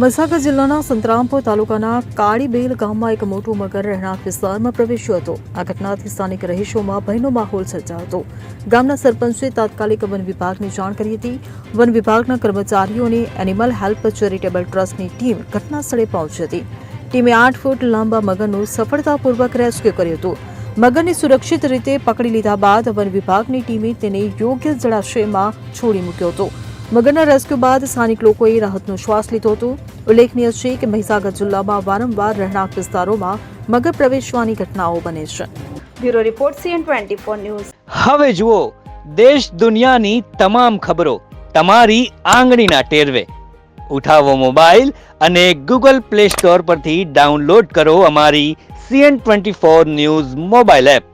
મહીસાગર જિલ્લાના સંતરામપુર તાલુકાના કાળીબેલ ગામમાં એક મોટું મગર રહેણાંક વિસ્તારમાં પ્રવેશ્યો હતો. આ ઘટનાથી સ્થાનિક રહીશોમાં ભયનો માહોલ સર્જાયો હતો. ગામના સરપંચે તાત્કાલિક વન વિભાગને જાણ કરી હતી. વન વિભાગના કર્મચારીઓ અને એનિમલ હેલ્પ ચેરિટેબલ ટ્રસ્ટની ટીમ ઘટના સ્થળે પહોંચી હતી. ટીમે આઠ ફૂટ લાંબા મગરનું સફળતાપૂર્વક રેસ્ક્યુ કર્યું હતું. મગરને સુરક્ષિત રીતે પકડી લીધા બાદ વન વિભાગની ટીમે તેને યોગ્ય જળાશયમાં છોડી મૂક્યો હતો. મગરના રેસ્ક્યુ બાદ સ્થાનિક લોકોએ રાહતનો શ્વાસ લીધો હતો. ઉલ્લેખનીય છે કે મહીસાગર જિલ્લામાં વારંવાર રહેણાંક વિસ્તારોમાં મગર પ્રવેશવાની ઘટનાઓ બને છે. Bureau report CN twenty four news. હવે જુઓ, દેશ દુનિયાની તમામ ખબરો તમારી આંગળીના ટેરવે. ઉઠાવો મોબાઈલ અને ગૂગલ પ્લે સ્ટોર પરથી ડાઉનલોડ કરો અમારી CN twenty four news mobile app.